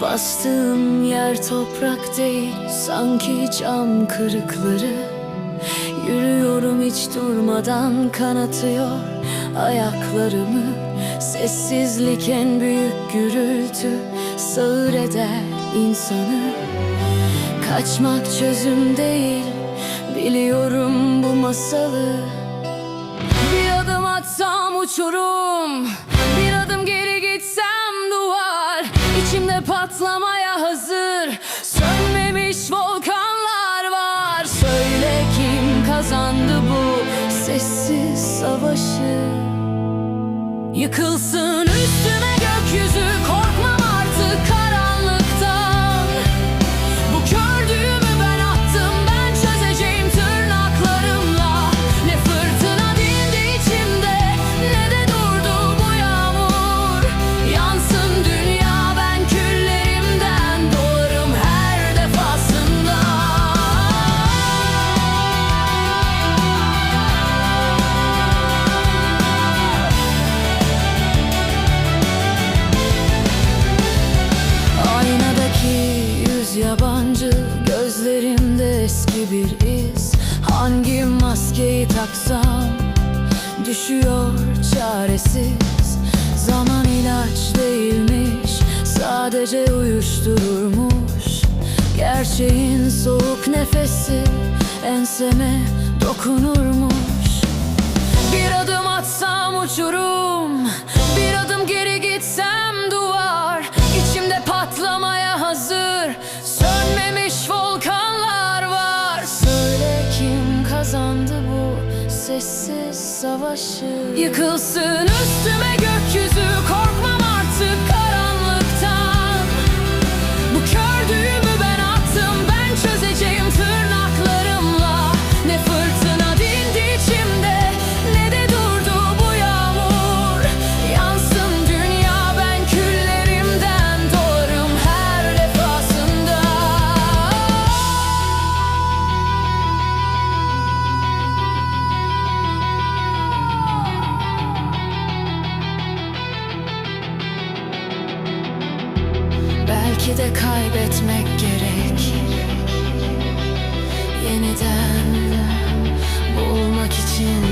Bastığım yer toprak değil sanki cam kırıkları. Yürüyorum hiç durmadan kanatıyor ayaklarımı. Sessizlik en büyük gürültü sağır eder insanı. Kaçmak çözüm değil biliyorum bu masalı. Bir adım atsam uçurum Bir adım geri gitsem İçimde patlamaya hazır. Sönmemiş volkanlar var. Söyle kim kazandı bu sessiz savaşı? Yıkılsın üstüme gökyüzü Korkmam Eski bir iz. Hangi maskeyi taksam Düşüyor çaresiz. Zaman ilaç değilmiş Sadece uyuştururmuş. Gerçeğin soğuk nefesi Enseme dokunurmuş. bir sessiz savaşı. Yıkılsın üstüme gökyüzü Korkmam artık de kaybetmek gerek. Yeniden bulmak için